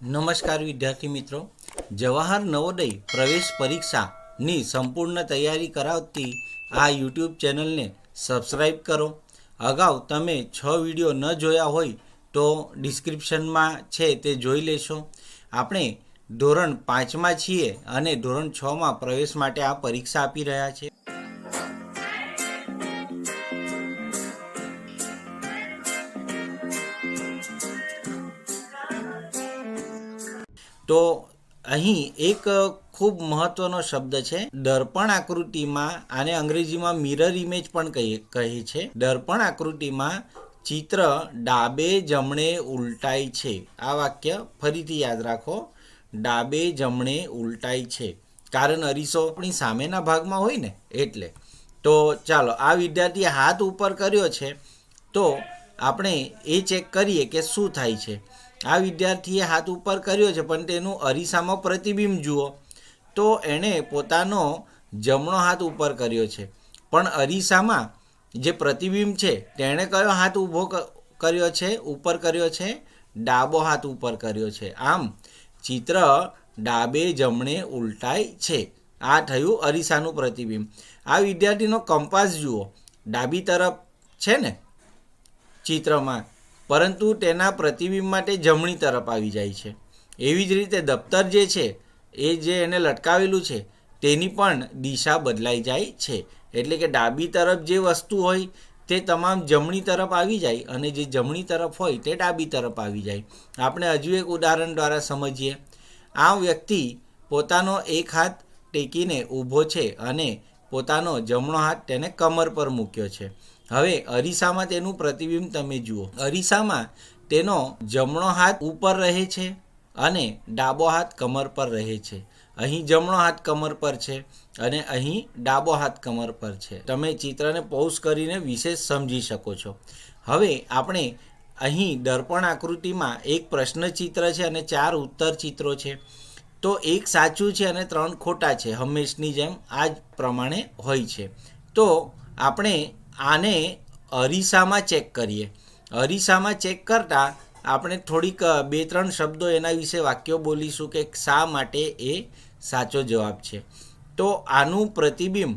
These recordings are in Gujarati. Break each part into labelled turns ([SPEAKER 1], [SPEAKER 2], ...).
[SPEAKER 1] નમસ્કાર વિદ્યાર્થી મિત્રો. જવાહર નવોદય પ્રવેશ પરીક્ષાની સંપૂર્ણ તૈયારી કરાવતી આ યુટ્યુબ ચેનલને સબસ્ક્રાઈબ કરો. અગાઉ તમે છ વીડિયો ન જોયા હોય તો ડિસ્ક્રિપ્શનમાં છે તે જોઈ લેશો. આપણે ધોરણ પાંચમાં છીએ અને ધોરણ છમાં પ્રવેશ માટે આ પરીક્ષા આપી રહ્યા છે તો અહીં એક ખૂબ મહત્વનો શબ્દ છે. દર્પણ આકૃતિમાં, આને અંગ્રેજીમાં મિરર ઇમેજ પણ કહે કહે છે. દર્પણ આકૃતિમાં ચિત્ર ડાબે જમણે ઉલટાય છે. આ વાક્ય ફરીથી યાદ રાખો. ડાબે જમણે ઉલટાય છે. કારણ અરીસો આપણી સામેના ભાગમાં હોય ને, એટલે. તો ચાલો, આ વિદ્યાર્થીએ હાથ ઉપર કર્યો છે. તો આપણે એ ચેક કરીએ કે શું થાય છે. આ વિદ્યાર્થીએ હાથ ઉપર કર્યો છે, પણ તેનું અરીસામાં પ્રતિબિંબ જુઓ. તો એણે પોતાનો જમણો હાથ ઉપર કર્યો છે. પણ અરીસામાં જે પ્રતિબિંબ છે, તેણે કયો હાથ ઊભો કર્યો છે, ઉપર કર્યો છે? ડાબો હાથ ઉપર કર્યો છે. આમ, ચિત્ર ડાબે જમણે ઉલટાય છે. આ થયું અરીસાનું પ્રતિબિંબ. આ વિદ્યાર્થીનો કંપાસ જુઓ. ડાબી તરફ છે ને? ચિત્રમાં પરંતુ તેના પ્રતિબિંબ માટે જમણી તરફ આવી જાય છે. એવી જ રીતે દફતર જે છે, એ જે એને લટકાવેલું છે, તેની પણ દિશા બદલાઈ જાય છે. એટલે કે ડાબી તરફ જે વસ્તુ હોય, તે તમામ જમણી તરફ આવી જાય અને જે જમણી તરફ હોય, તે ડાબી તરફ આવી જાય. આપણે હજુ એક ઉદાહરણ દ્વારા સમજીએ. આ વ્યક્તિ પોતાનો એક હાથ ટેકીને ઊભો છે અને પોતાનો જમણો હાથ તેને કમર પર મૂક્યો છે. હવે અરીસામાં તેનું પ્રતિબિંબ તમે જુઓ. અરીસામાં તેનો જમણો હાથ ઉપર રહે છે અને ડાબો હાથ કમર પર રહે છે. અહીં જમણો હાથ કમર પર છે અને અહીં ડાબો હાથ કમર પર છે. તમે ચિત્રને પોઝ કરીને વિશેષ સમજી શકો છો. હવે આપણે અહીં દર્પણ આકૃતિમાં એક પ્રશ્ન ચિત્ર છે અને ચાર ઉત્તર ચિત્રો છે. તો એક સાચું છે અને ત્રણ ખોટા છે. હંમેશની જેમ આ જ પ્રમાણે હોય છે. તો આપણે આને અરીસામાં ચેક કરીએ. અરીસામાં ચેક કરતાં આપણે થોડીક બે, ત્રણ શબ્દો એના વિશે વાક્યો બોલીશું કે શા માટે એ સાચો જવાબ છે. તો આનું પ્રતિબિંબ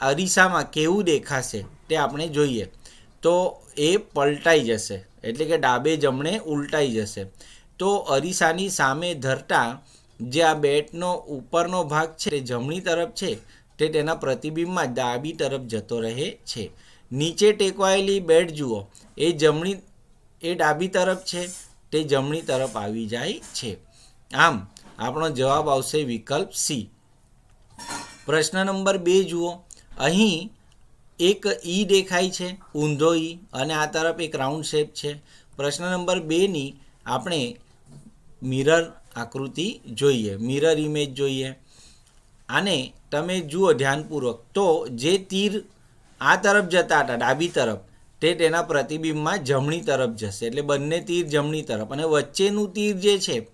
[SPEAKER 1] અરીસામાં કેવું દેખાશે તે આપણે જોઈએ. તો એ પલટાઈ જશે, એટલે કે ડાબે જમણે ઉલટાઈ જશે. તો અરીસાની સામે ધરતા જે આ બેટનો ઉપરનો ભાગ છે, તે જમણી તરફ છે, તે તેના પ્રતિબિંબમાં ડાબી તરફ જતો રહે છે. નીચે ટેકવાયેલી બેટ જુઓ. એ જમણી, એ ડાબી તરફ છે, તે જમણી તરફ આવી જાય છે. આમ, આપણો જવાબ આવશે વિકલ્પ સી. પ્રશ્ન નંબર બે જુઓ. અહીં એક ઈ દેખાય છે, ઊંધો ઈ, અને આ તરફ એક રાઉન્ડ શેપ છે. પ્રશ્ન નંબર બેની આપણે મિરર આકૃતિ જોઈએ, મિરર ઇમેજ જોઈએ. આને તમે જુઓ ધ્યાનપૂર્વક. તો જે તીર આ તરફ જતા હતા, ડાબી તરફ. તે તેના પ્રતિબિંબમાં જમણી તરફ જશે. એટલે બંને તીર જમણી તરફ. અને વચ્ચેનું તીર જે છે,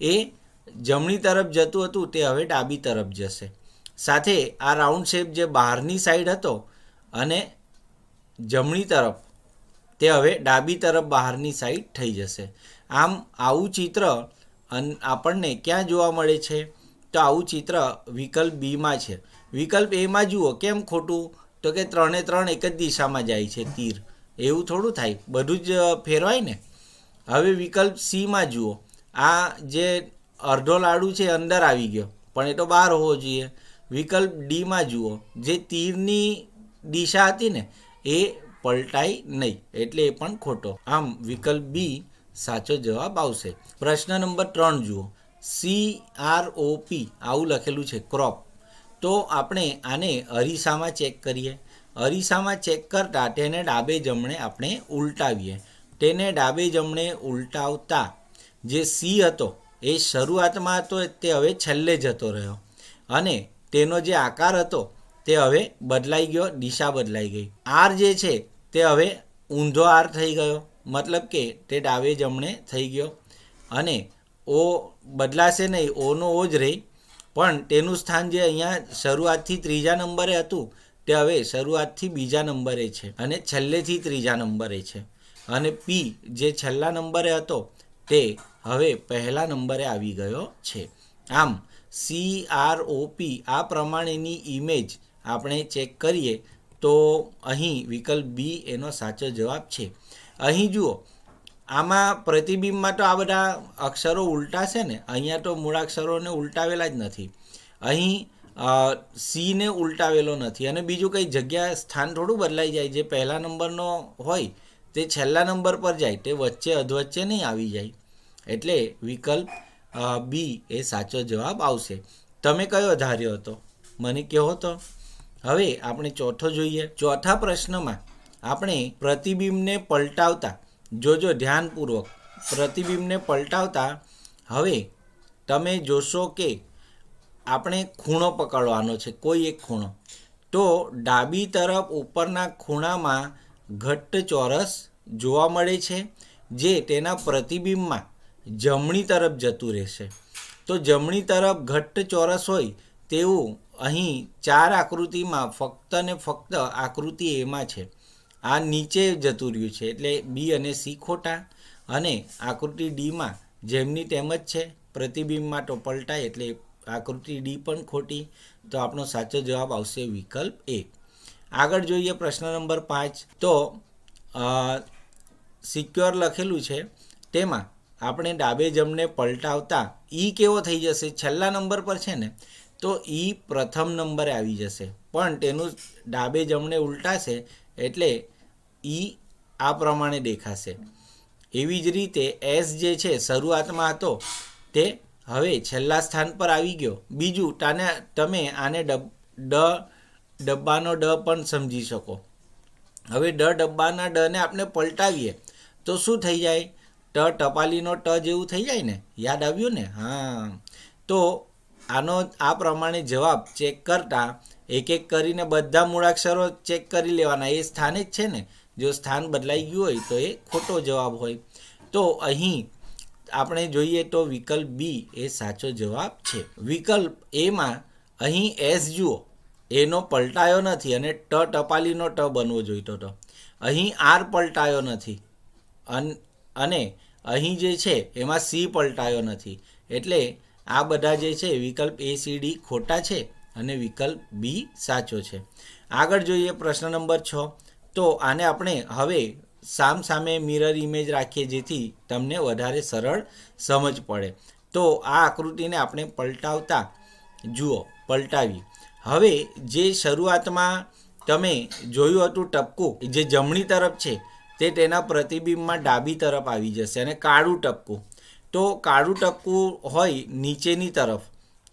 [SPEAKER 1] એ જમણી તરફ જતું હતું, તે હવે ડાબી તરફ જશે. સાથે આ રાઉન્ડ શેપ જે બહારની સાઈડ હતો અને જમણી તરફ, તે હવે ડાબી તરફ બહારની સાઈડ થઈ જશે. આમ આવું ચિત્ર આપણને ક્યાં જોવા મળે છે? તો આવું ચિત્ર વિકલ્પ બીમાં છે. વિકલ્પ એમાં જુઓ, કેમ ખોટું? તો કે ત્રણે ત્રણ એક જ દિશામાં જાય છે તીર. એવું થોડું થાય. બધું જ ફેરવાય ને? હવે વિકલ્પ સીમાં જુઓ. આ જે અડધો લાડુ છે અંદર આવી ગયો. પણ એ તો બહાર હોવો જોઈએ. વિકલ્પ ડીમાં જુઓ. જે તીરની દિશા હતી ને, એ પલટાઈ નહીં. એટલે એ પણ ખોટો. આમ વિકલ્પ બી સાચો જવાબ આવશે. પ્રશ્ન નંબર ત્રણ જુઓ. સી આર ઓ પી, આવું લખેલું છે. ક્રોપ. તો આપણે આને અરીસામાં ચેક કરીએ. અરીસામાં ચેક કરતાં તેને ડાબે જમણે આપણે ઉલટાવીએ. તેને ડાબે જમણે ઉલટાવતા જે સી હતો, એ શરૂઆતમાં હતો, તે હવે છેલ્લે જતો રહ્યો. અને તેનો જે આકાર હતો, તે હવે બદલાઈ ગયો, દિશા બદલાઈ ગઈ. આર જે છે, તે હવે ઊંધો આર થઈ ગયો. મતલબ કે તે ડાબે જમણે થઈ ગયો. અને ઓ બદલાશે નહીં, ઓનો ઓ જ રહી. પણ તેનું સ્થાન જે અહીંયા શરૂઆતથી ત્રીજા નંબરે હતું, તે હવે શરૂઆતથી બીજા નંબરે છે અને છેલ્લેથી ત્રીજા નંબરે છે. અને પી જે છેલ્લા નંબરે હતો, તે હવે પહેલા નંબરે આવી ગયો છે. આમ સી આર ઓ પી આ પ્રમાણેની ઇમેજ આપણે ચેક કરીએ તો અહીં વિકલ્પ બી એનો સાચો જવાબ છે. અહીં જુઓ આમાં પ્રતિબિંબમાં તો આ બધા અક્ષરો ઉલટા છે ને, અહીંયા તો મૂળાક્ષરોને ઉલટાવેલા જ નથી. અહીં સીને ઉલટાવેલો નથી. અને બીજું કંઈ જગ્યા, સ્થાન થોડું બદલાઈ જાય. જે પહેલા નંબરનો હોય, તે છેલ્લા નંબર પર જાય. તે વચ્ચે, અધવચ્ચે નહીં આવી જાય. એટલે વિકલ્પ બી એ સાચો જવાબ આવશે. તમે કયો ધાર્યો હતો? મને કહો તો હવે આપણે ચોથો જોઈએ. ચોથા પ્રશ્નમાં આપણે પ્રતિબિંબને પલટાવતા જોજો ધ્યાનપૂર્વક. પ્રતિબિંબને પલટાવતા હવે તમે જોશો કે આપણે ખૂણો પકડવાનો છે, કોઈ એક ખૂણો. તો ડાબી તરફ ઉપરના ખૂણામાં ઘટ્ટ ચોરસ જોવા મળે છે, જે તેના પ્રતિબિંબમાં જમણી તરફ જતું રહેશે. તો જમણી તરફ ઘટ્ટ ચોરસ હોય તેવું અહીં ચાર આકૃતિમાં ફક્ત ને ફક્ત આકૃતિ એમાં છે. આ નીચે જતું રહ્યું છે એટલે બી અને સી ખોટા અને આકૃતિ ડીમાં જેમની તેમ જ છે. પ્રતિબિંબમાં તો પલટાય એટલે આકૃતિ ડી પણ ખોટી. તો આપણો સાચો જવાબ આવશે વિકલ્પ એ. આગળ જોઈએ પ્રશ્ન નંબર પાંચ. તો સિક્યોર લખેલું છે. તેમાં આપણે ડાબે જમને પલટાવતા ઈ કેવો થઈ જશે? છેલ્લા નંબર પર છે ને, તો ઈ પ્રથમ નંબરે આવી જશે. પણ તેનું ડાબે જમણે ઉલટાશે એટલે ઈ આ પ્રમાણે દેખાશે. એવી જ રીતે એસ જે છે, શરૂઆતમાં હતો, તે હવે છેલ્લા સ્થાન પર આવી ગયો. બીજું, તાને, તમે આને ડબ, ડ, ડબ્બાનો ડ પણ સમજી શકો. હવે ડ, ડબ્બાના ડને આપણે પલટાવીએ, તો શું થઈ જાય? ટ, ટપાલીનો ટ જેવું થઈ જાય ને? યાદ આવ્યું ને? હા. તો આનો, આ પ્રમાણે જવાબ ચેક કરતા એક એક કરીને બધા મૂળાક્ષરો ચેક કરી લેવાના. એ સ્થાને જ છે ને? જો સ્થાન બદલાઈ ગયું હોય તો એ ખોટો જવાબ હોય. તો અહીં આપણે જોઈએ તો વિકલ્પ બી એ સાચો જવાબ છે. વિકલ્પ એમાં અહીં એસ જુઓ, એનો પલટાયો નથી અને ટ ટપાલીનો ટ બનવો જોઈતો હતો. અહીં આર પલટાયો નથી. અને અહીં જે છે એમાં સી પલટાયો નથી. એટલે આ બધા જે છે વિકલ્પ એ, સી, ડી ખોટા છે અને વિકલ્પ બી સાચો છે. આગળ જોઈએ પ્રશ્ન નંબર છ. તો આને આપણે હવે સામ સામે મિરર ઇમેજ રાખીએ જેથી તમને વધારે સરળ સમજ પડે. તો આ આકૃતિને આપણે પલટાવતા જુઓ, પલટાવી. હવે જે શરૂઆતમાં તમે જોયું હતું ટપકું, જે જમણી તરફ છે, તે તેના પ્રતિબિંબમાં ડાબી તરફ આવી જશે અને કાળું ટપકું. તો કાળું ટપકું હોય નીચેની તરફ,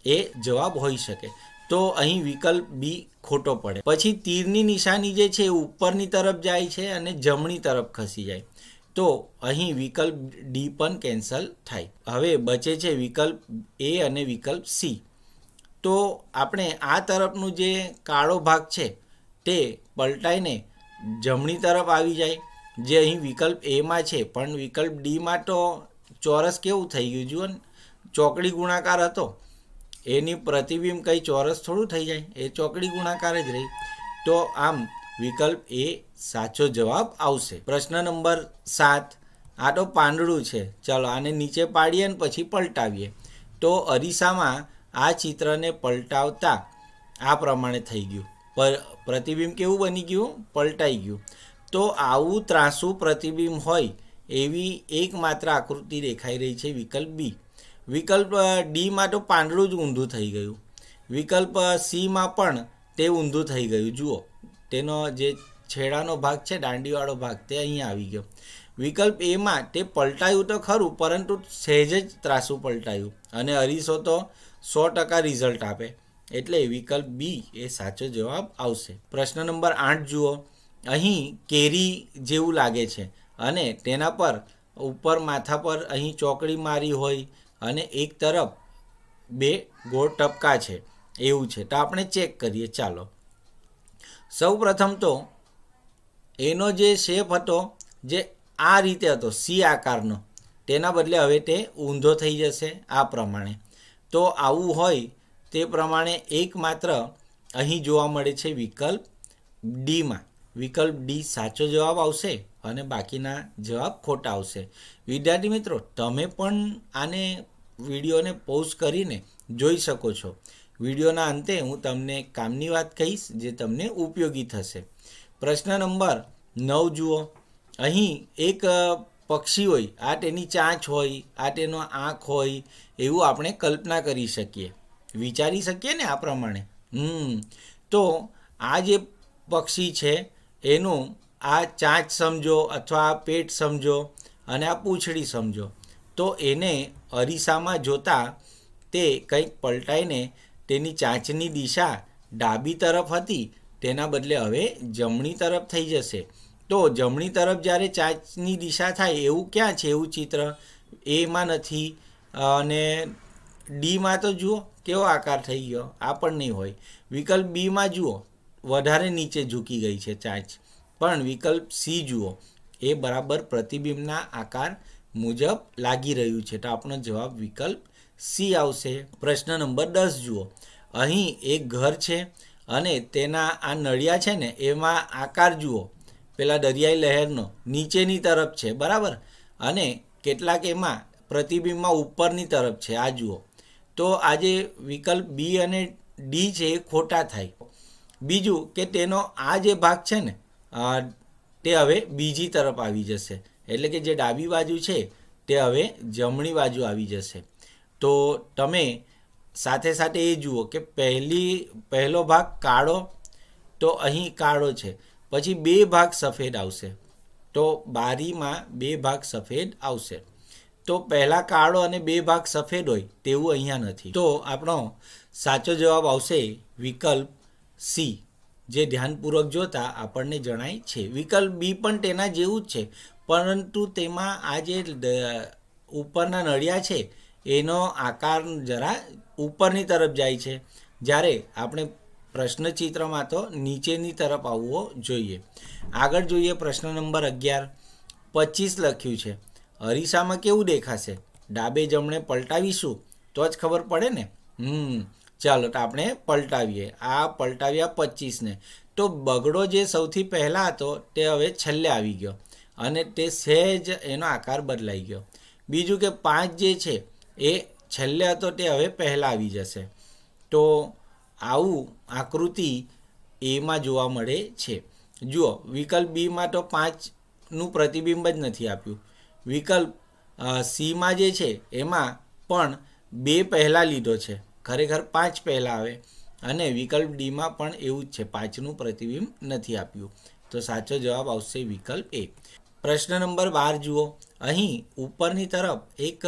[SPEAKER 1] એ જવાબ હોઈ શકે. તો અહીં વિકલ્પ બી ખોટો પડે. પછી તીરની નિશાની જે છે એ ઉપરની તરફ જાય છે અને જમણી તરફ ખસી જાય. તો અહીં વિકલ્પ ડી પણ કેન્સલ થાય. હવે બચે છે વિકલ્પ એ અને વિકલ્પ સી તો આપણે આ તરફનું જે કાળો ભાગ છે તે પલટાઈને જમણી તરફ આવી જાય. જે અહીં વિકલ્પ એમાં છે. પણ વિકલ્પ ડીમાં તો ચોરસ કેવું થઈ ગયું જુઓ ચોકડી ગુણાકાર હતો. એની પ્રતિબિંબ કંઈ ચોરસ થોડું થઈ જાય, એ ચોકડી ગુણાકાર જ રહી. તો આમ વિકલ્પ એ સાચો જવાબ આવશે. પ્રશ્ન નંબર સાત, આ તો પાંદડું છે. ચલો આને નીચે પાડીએ ને પછી પલટાવીએ. તો અરીસામાં આ ચિત્રને પલટાવતા આ પ્રમાણે થઈ ગયું. પર પ્રતિબિંબ કેવું બની ગયું? પલટાઈ ગયું. તો આવું ત્રાસું પ્રતિબિંબ હોય એવી એકમાત્ર આકૃતિ દેખાઈ રહી છે વિકલ્પ બી. વિકલ્પ ડીમાં તો પાંદડું જ ઊંધું થઈ ગયું. વિકલ્પ સીમાં પણ તે ઊંધું થઈ ગયું. જુઓ, તેનો જે છેડાનો ભાગ છે, દાંડીવાળો ભાગ, તે અહીંયા આવી ગયો. વિકલ્પ એમાં તે પલટાયું તો ખરું, પરંતુ સહેજ જ ત્રાસું પલટાયું અને અરીસો તો સો ટકા રિઝલ્ટ આપે. એટલે વિકલ્પ બી એ સાચો જવાબ આવશે. પ્રશ્ન નંબર આઠ જુઓ. અહીં કેરી જેવું લાગે છે અને તેના પર, ઉપર માથા પર અહીં ચોકડી મારી હોય અને એક તરફ બે ગોળ ટપકા છે, એવું છે. તો આપણે ચેક કરીએ. ચાલો. સૌ પ્રથમ તો એનો જે શેપ હતો, જે આ રીતે હતો, સી આકારનો, તેના બદલે હવે તે ઊંધો થઈ જશે આ પ્રમાણે. તો આવું હોય તે પ્રમાણે એકમાત્ર અહીં જોવા મળે છે વિકલ્પ ડીમાં. વિકલ્પ ડી સાચો જવાબ આવશે અને બાકીના જવાબ ખોટા આવશે. વિદ્યાર્થી મિત્રો, તમે પણ આને વિડીયોને પોઝ કરીને જોઈ શકો છો. વિડીયોના અંતે હું તમને કામની વાત કહીશ જે તમને ઉપયોગી થશે. પ્રશ્ન નંબર નવ જુઓ. અહીં એક પક્ષી હોય, આ તેની ચાંચ હોય, આ તેનો આંખ હોય, એવું આપણે કલ્પના કરી શકીએ. વિચારી શકીએ ને આ પ્રમાણે? હમ. તો આ જે પક્ષી છે, એનું આ ચાંચ સમજો અથવા આ પેટ સમજો અને આ પૂંછડી સમજો. તો એને અરીસામાં જોતા તે કંઈક પલટાઈને તેની ચાંચની દિશા ડાબી તરફ હતી, તેના બદલે હવે જમણી તરફ થઈ જશે. તો જમણી તરફ જ્યારે ચાંચની દિશા થાય, એવું ક્યાં છે એવું ચિત્ર? એમાં નથી. અને ડીમાં તો જુઓ, કેવો આકાર થઈ ગયો? આ પણ નહીં હોય. વિકલ્પ બીમાં જુઓ, વધારે નીચે ઝૂકી ગઈ છે ચાંચ. પણ વિકલ્પ સી જુઓ, એ બરાબર પ્રતિબિંબના આકાર મુજબ લાગી રહ્યું છે. તો આપણો જવાબ વિકલ્પ સી આવશે. પ્રશ્ન નંબર દસ જુઓ. અહીં એક ઘર છે અને તેના આ નળિયા છે ને, એમાં આકાર જુઓ. પેલા દરિયાઈ લહેરનો, નીચેની તરફ છે, બરાબર? અને કેટલાક એમાં પ્રતિબિંબમાં ઉપરની તરફ છે, આ જુઓ. તો આજે વિકલ્પ બી અને ડી છે એ ખોટા થાય. બીજું કે તેનો આ જે ભાગ છે ને તે હવે બીજી તરફ આવી જશે. એટલે કે જે ડાબી બાજુ છે, તે હવે જમણી બાજુ આવી જશે. તો તમે સાથે સાથે એ જુઓ કે પહેલી, પહેલો ભાગ કાળો, તો અહીં કાળો છે. પછી બે ભાગ સફેદ આવશે. તો બારીમાં બે ભાગ સફેદ આવશે. તો પહેલાં કાળો અને બે ભાગ સફેદ હોય તેવું અહીંયા નથી. તો આપણો સાચો જવાબ આવશે વિકલ્પ સી. જે ધ્યાનપૂર્વક જોતા આપણને જણાય છે. વિકલ્પ બી પણ તેના જેવું જ છે. પરંતુ તેમાં આ જે ઉપરના નળિયા છે, એનો આકાર જરા ઉપરની તરફ જાય છે. જ્યારે આપણે પ્રશ્નચિત્રમાં તો નીચેની તરફ આવવો જોઈએ. આગળ જોઈએ પ્રશ્ન નંબર અગિયાર. પચીસ લખ્યું છે. અરીસામાં કેવું દેખાશે? ડાબે જમણે પલટાવીશું? તો જ ખબર પડે ને? હમ, ચાલો તો આપણે પલટાવીએ. આ પલટાવ્યા પચીસને. તો બગડો જે સૌથી પહેલાં હતો, તે હવે છેલ્લે આવી ગયો. અને તે સહેજ એનો આકાર બદલાઈ ગયો. બીજું કે પાંચ જે છે, એ છેલ્લે હતો તે હવે પહેલાં આવી જશે. તો આવું આકૃતિ એમાં જોવા મળે છે. જુઓ, વિકલ્પ બીમાં તો પાંચનું પ્રતિબિંબ જ નથી આપ્યું. વિકલ્પ સીમાં જે છે, એમાં પણ બે પહેલાં લીધો છે. ખરેખર પાંચ પહેલાં આવે. અને વિકલ્પ ડીમાં પણ એવું જ છે, પાંચનું પ્રતિબિંબ નથી આપ્યું. તો સાચો જવાબ આવશે વિકલ્પ એ પ્રશ્ન નંબર બાર જુઓ. અહીં ઉપરની તરફ એક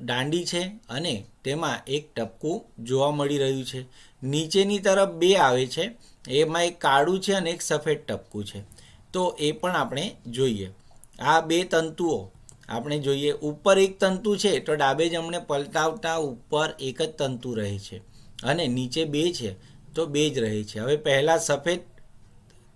[SPEAKER 1] દાંડી છે અને તેમાં એક ટપકું જોવા મળી રહ્યું છે. નીચેની તરફ બે આવે છે. એમાં એક કાળું છે અને એક સફેદ ટપકું છે. તો એ પણ આપણે જોઈએ. આ બે તંતુઓ આપણે જોઈએ. ઉપર એક તંતુ છે તો ડાબે જમણે પલટાવતા ઉપર એક જ તંતુ રહે છે અને નીચે બે છે તો બે જ રહે છે. હવે પહેલાં સફેદ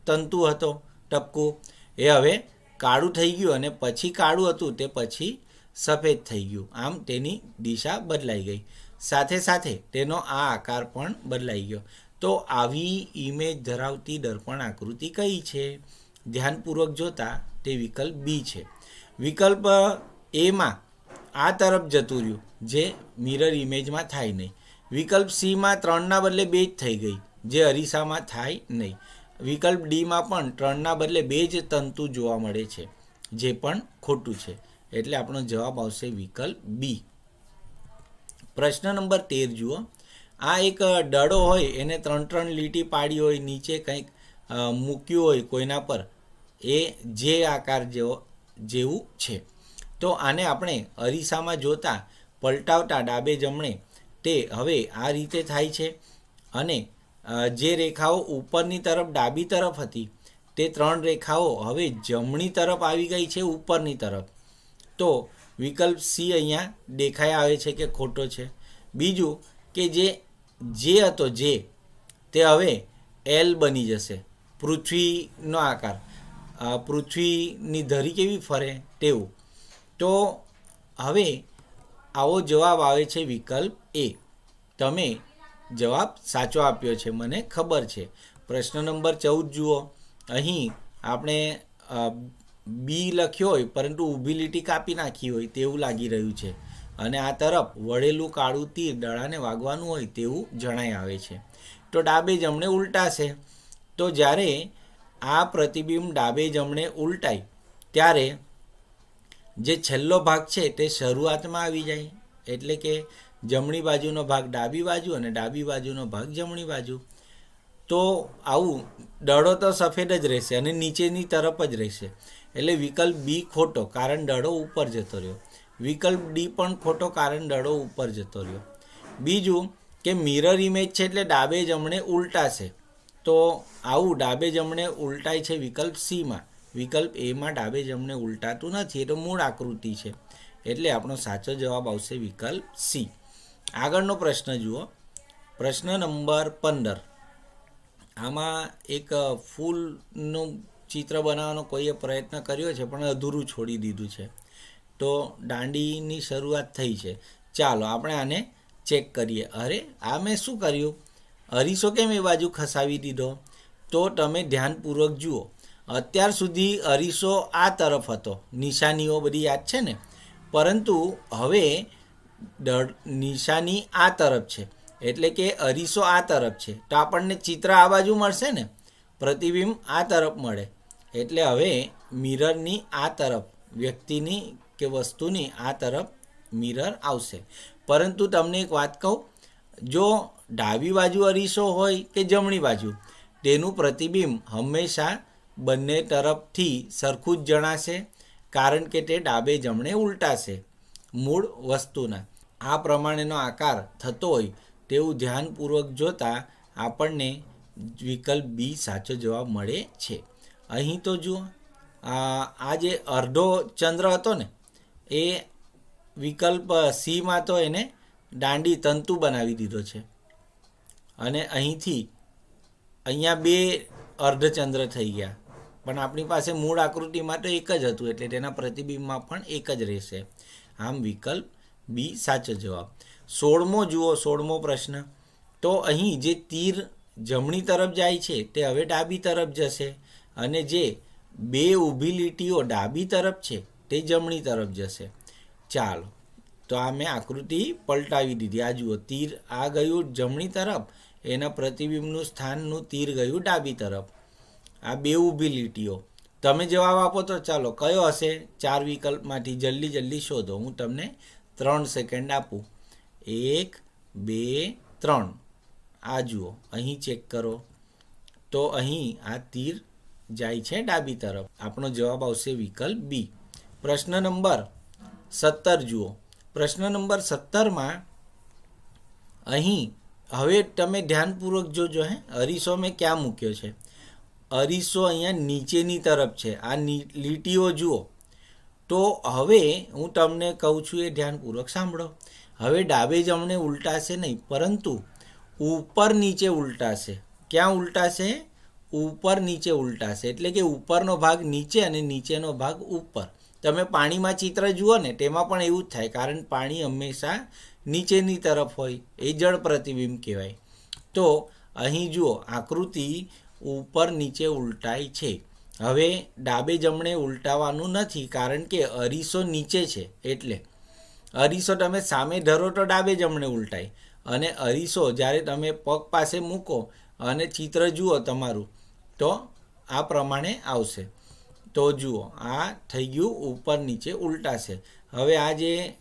[SPEAKER 1] તંતુ હતો, ટપકું. એ હવે કાળું થઈ ગયું અને પછી કાળું હતું તે પછી સફેદ થઈ ગયું. આમ તેની દિશા બદલાઈ ગઈ. સાથે સાથે તેનો આ આકાર પણ બદલાઈ ગયો. તો આવી ઇમેજ ધરાવતી દર્પણ આકૃતિ કઈ છે? ધ્યાનપૂર્વક જોતા તે વિકલ્પ બી છે. વિકલ્પ એમાં આ તરફ જતું રહ્યું, જે મિરર ઇમેજમાં થાય નહીં. વિકલ્પ સીમાં ત્રણના બદલે બે જ થઈ ગઈ, જે અરીસામાં થાય નહીં. વિકલ્પ ડીમાં પણ ત્રણના બદલે બે જ તંતુ જોવા મળે છે, જે પણ ખોટું છે. એટલે આપણો જવાબ આવશે વિકલ્પ બી પ્રશ્ન નંબર તેર જુઓ. આ એક ડડો હોય, એને ત્રણ ત્રણ લીટી પાડી હોય, નીચે કંઈક મૂક્યું હોય કોઈના પર, એ જે આકાર જેવો, જેવું છે. તો આને આપણે અરીસામાં જોતા, પલટાવતા, ડાબે જમણે, તે હવે આ રીતે થાય છે. અને જે રેખાઓ ઉપરની તરફ ડાબી તરફ હતી, તે ત્રણ રેખાઓ હવે જમણી તરફ આવી ગઈ છે ઉપરની તરફ. તો વિકલ્પ સી અહીંયા દેખાઈ આવે છે કે ખોટો છે. બીજું કે જે જે હતો જે, તે હવે એલ બની જશે. પૃથ્વીનો આકાર. પૃથ્વીની ધરી કેવી ફરે તેવું. તો હવે આવો જવાબ આવે છે વિકલ્પ એ. તમે જવાબ સાચો આપ્યો છે. મને ખબર છે. પ્રશ્ન નંબર ચૌદ જુઓ. અહીં આપણે બી લખ્યો હોય, પરંતુ ઊભી લીટી કાપી નાખી હોય તેવું લાગી રહ્યું છે. અને આ તરફ વળેલું કાળું તીર દડાને વાગવાનું હોય તેવું જણાઈ આવે છે. તો ડાબે જમણે ઉલટાશે. તો જ્યારે આ પ્રતિબિંબ ડાબે જમણે ઉલટાય, ત્યારે જે છેલ્લો ભાગ છે તે શરૂઆતમાં આવી જાય. એટલે કે જમણી બાજુનો ભાગ ડાબી બાજુ અને ડાબી બાજુનો ભાગ જમણી બાજુ. તો આવું દડો તો સફેદ જ રહેશે અને નીચેની તરફ જ રહેશે. એટલે વિકલ્પ બી ખોટો, કારણ દડો ઉપર જતો રહ્યો. વિકલ્પ ડી પણ ખોટો, કારણ દડો ઉપર જતો રહ્યો. બીજું કે મિરર ઇમેજ છે એટલે ડાબે જમણે ઉલટાશે તો આવું ડાબે જમણે ઉલટાય છે વિકલ્પ સીમાં વિકલ્પ એમાં ડાબે જમણે ઉલટાતું નથી, એ તો મૂળ આકૃતિ છે. એટલે આપણો સાચો જવાબ આવશે વિકલ્પ સી આગળનો પ્રશ્ન જુઓ. પ્રશ્ન નંબર પંદર. આમાં એક ફૂલનું ચિત્ર બનાવવાનો કોઈએ પ્રયત્ન કર્યો છે, પણ અધૂરું છોડી દીધું છે. તો દાંડીની શરૂઆત થઈ છે. ચાલો, આપણે આને ચેક કરીએ. અરે, આ મેં શું કર્યું? અરીસો કેમ એ બાજુ ખસાવી દીધો? તો તમે ધ્યાનપૂર્વક જુઓ. અત્યાર સુધી અરીસો આ તરફ હતો. નિશાનીઓ બધી યાદ છે ને? પરંતુ હવે નિશાની આ તરફ છે. એટલે કે અરીસો આ તરફ છે. તો આપણને ચિત્ર આ બાજુ મળશે ને? પ્રતિબિંબ આ તરફ મળે. એટલે હવે મિરરની આ તરફ, વ્યક્તિની કે વસ્તુની આ તરફ મિરર આવશે. પરંતુ તમને એક વાત કહું, જો ડાબી બાજુ અરીસો હોય કે જમણી બાજુ, તેનું પ્રતિબિંબ હંમેશા બંને તરફથી સરખું જ જણાશે, કારણ કે તે ડાબે જમણે ઉલટાશે મૂળ વસ્તુના. આ પ્રમાણેનો આકાર થતો હોય તેવું ધ્યાનપૂર્વક જોતાં આપણને વિકલ્પ બી સાચો જવાબ મળે છે. અહીં તો જુઓ, આ જે અર્ધો ચંદ્ર હતો ને, એ વિકલ્પ સીમાં તો એને દાંડી તંતુ બનાવી દીધો છે. અને અહીંથી અહીંયા બે અર્ધચંદ્ર થઈ ગયા. પણ આપણી પાસે મૂળ આકૃતિમાં તો એક જ હતું, એટલે તેના પ્રતિબિંબમાં પણ એક જ રહેશે. આમ વિકલ્પ બી સાચો જવાબ. સોળમો જુઓ, સોળમો પ્રશ્ન. તો અહીં જે તીર જમણી તરફ જાય છે, તે હવે ડાબી તરફ જશે અને જે બે ઊભી લીટીઓ ડાબી તરફ છે, તે જમણી તરફ જશે. ચાલો, તો આ મેં આકૃતિ પલટાવી દીધી. આ જુઓ, તીર આ ગયું જમણી તરફ, એના પ્રતિબિંબનું સ્થાનનું તીર ગયું ડાબી તરફ. આ બે ઊભી લીટીઓ. તમે જવાબ આપો તો ચાલો, કયો હશે? ચાર વિકલ્પમાંથી જલ્દી જલ્દી શોધો. હું તમને ત્રણ સેકન્ડ આપું. એક, બે, ત્રણ. આ જુઓ, અહીં ચેક કરો. તો અહીં આ તીર જાય છે ડાબી તરફ. આપણો જવાબ આવશે વિકલ્પ બી પ્રશ્ન નંબર સત્તર જુઓ. પ્રશ્ન નંબર સત્તરમાં અહીં, હવે તમે ધ્યાનપૂર્વક જોજો હે. અરીસો મેં ક્યાં મૂક્યો છે? અરીસો અહીંયા નીચેની તરફ છે. આ લીટીઓ જુઓ. તો હવે હું તમને કહું છું એ ધ્યાનપૂર્વક સાંભળો. હવે ડાબે જમણે ઉલટાશે નહીં, પરંતુ ઉપર નીચે ઉલટાશે. ક્યાં ઉલટાશે? ઉપર નીચે ઉલટાશે. એટલે કે ઉપરનો ભાગ નીચે અને નીચેનો ભાગ ઉપર. તમે પાણીમાં ચિત્ર જુઓ ને, તેમાં પણ એવું જ થાય, કારણ પાણી હંમેશા નીચેની તરફ હોય, એ જળ પ્રતિબિંબ કહેવાય. તો અહીં જુઓ, આકૃતિ ઉપર નીચે ઉલટાય છે. હવે ડાબે જમણે ઉલટાવાનું નથી, કારણ કે અરીસો નીચે છે, એટલે. અરીસો તમે સામે ધરો તો ડાબે જમણે ઉલટાય. અને અરીસો જ્યારે તમે પગ પાસે મૂકો અને ચિત્ર જુઓ તમારું, તો આ પ્રમાણે આવશે. તો જુઓ, આ થઈ ગયું, ઉપર નીચે ઉલટાશે. હવે આ જે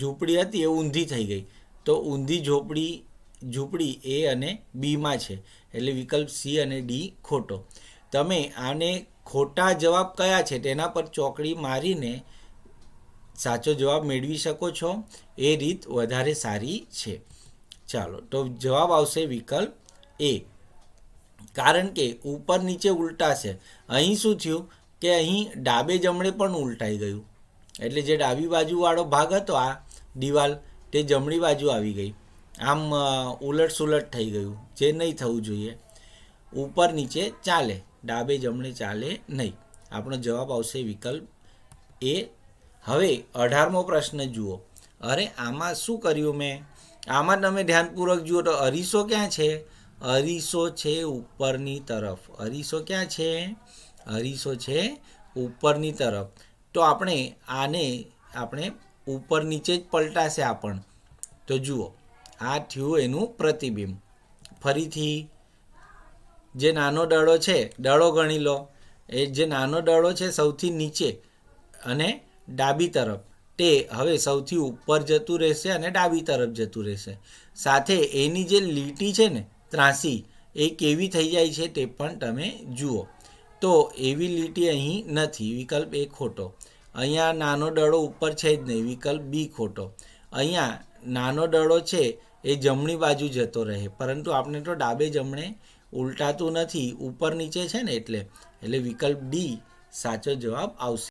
[SPEAKER 1] ઝૂંપડી હતી એ ઊંધી થઈ ગઈ. તો ઊંધી ઝોપડી, ઝૂંપડી એ અને બીમાં છે. એટલે વિકલ્પ સી અને ડી ખોટો. તમે આને ખોટા જવાબ કયા છે તેના પર ચોકડી મારીને સાચો જવાબ મેળવી શકો છો. એ રીત વધારે સારી છે. ચાલો, તો જવાબ આવશે વિકલ્પ એ. કારણ કે ઉપર નીચે ઉલટાશે અહીં શું થયું કે અહીં ડાબે જમણે પણ ઉલટાઈ ગયું. એટલે જે ડાબી બાજુવાળો ભાગ હતો, આ દિવાલ તે જમણી બાજુ આવી ગઈ. આમ ઉલટ સુલટ થઈ ગયું, જે નહીં થવું જોઈએ. ઉપર નીચે ચાલે. ડાબે જમણે ચાલે નહીં. આપણો જવાબ આવશે વિકલ્પ એ. હવે અઢારમો પ્રશ્ન જુઓ. અરે, આમાં શું કર્યું મેં? આમાં તમે ધ્યાનપૂર્વક જુઓ તો અરીસો ક્યાં છે? અરીસો છે ઉપરની તરફ. અરીસો ક્યાં છે? અરીસો છે ઉપરની તરફ. તો આપણે આને, આપણે ઉપર નીચે જ પલટાશે આપણ તો જુઓ. આ થયું એનું પ્રતિબિંબ. ફરીથી જે નાનો દડો છે, દડો ગણી લો. એ જે નાનો દડો છે, સૌથી નીચે અને ડાબી તરફ. તે હવે સૌથી ઉપર જતું રહેશે અને ડાબી તરફ જતું રહેશે. સાથે એની જે લીટી છે ને, ત્રાસી, એ કેવી થઈ જાય છે તે પણ તમે જુઓ. તો એવી લીટી અહીં નથી, વિકલ્પ એ ખોટો. અહીંયા નાનો દડો ઉપર છે જ નહીં, વિકલ્પ બી ખોટો. અહીંયા નાનો દડો છે, એ જમણી બાજુ જતો રહે. પરંતુ આપણે તો ડાબે જમણે ઉલટાતું નથી ઉપર નીચે છે ને એટલે એટલે વિકલ્પ ડી સાચો જવાબ આવશે.